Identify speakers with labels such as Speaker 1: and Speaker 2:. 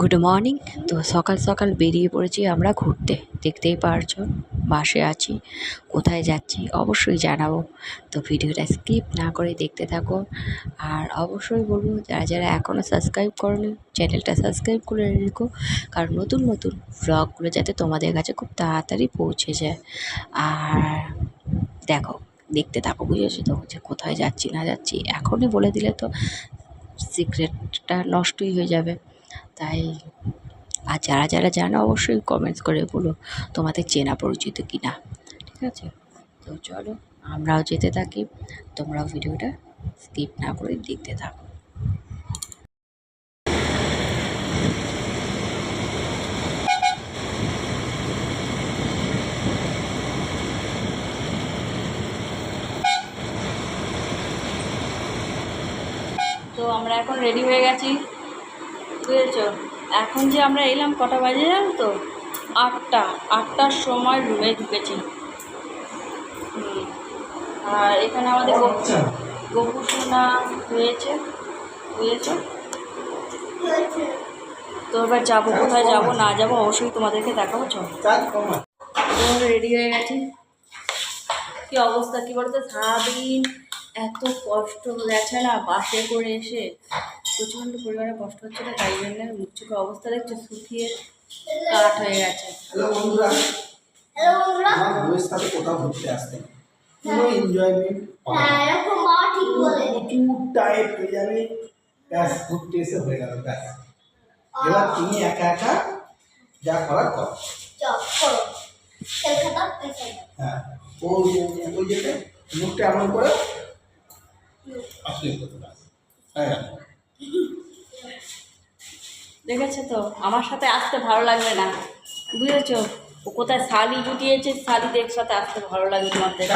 Speaker 1: Good morning তো সকাল সকাল বেরিয়ে পড়েছি আমরা ঘুরতে। দেখতেই পারছ, বাসে আছি। কোথায় যাচ্ছি অবশ্যই জানাব। তো ভিডিওটা স্কিপ না করে দেখতে থাকো। আর অবশ্যই বলব, যারা যারা এখনও সাবস্ক্রাইব করনি, চ্যানেলটা সাবস্ক্রাইব করে রেখো। কারণ নতুন নতুন ব্লগগুলো যাতে তোমাদের কাছে খুব তাড়াতাড়ি পৌঁছে যায়। আর দেখো, দেখতে থাকো, বুঝেছ তো, যে কোথায় যাচ্ছি, না যাচ্ছি। এখনই বলে দিলে তো সিক্রেটটা নষ্টই হয়ে যাবে। তাই আর যারা যারা জানো অবশ্যই কমেন্টস করে বলো, তোমাদের চেনা পরিচিত কি না ঠিক আছে? তো চলো, আমরাও যেতে থাকি। তোমরাও ভিডিওটা স্কিপ না করে দেখতে থাকো। তো আমরা এখন রেডি হয়ে গেছি। বুঝেছ? এখন যে আমরা এলাম কটা বাজে জানো তো? আটটা। আটটার সময় রুমে ঢুকেছি। আর এখানে আমাদের গোপুসোনা হয়েছে। বুঝেছ? তো এবার যাব কোথায় যাব না যাব অবশ্যই তোমাদেরকে দেখাবো চল। রেডি হয়ে গেছি। কি অবস্থা কি বলতো? সারাদিন এত কষ্ট গেছে না বাসে করে এসে প্রচণ্ড পরিমাণে কষ্ট হচ্ছে না তাই জন্য মুখ চোখের অবস্থা দেখছ শুকিয়ে কাঠ হয়ে গেছে।
Speaker 2: কোথাও ঘুরতে আসতে পুরো এনজয়মেন্ট প্রচুর টাইট হয়ে যাবে। ব্যাস ঘুরতে এসে হয়ে গেল ব্যাস। এবার তুমি একা একা যা করার কর। হ্যাঁ ও ওই যেতে মুখটা এমন করে করতে ব্যাস হয়ে
Speaker 1: দেখেছ তো আমার সাথে আসতে ভালো লাগবে না। বুঝেছ? ও কোথায় শালি জুটিয়েছে শালিদের সাথে আসতে ভালো লাগবে তোমাদের।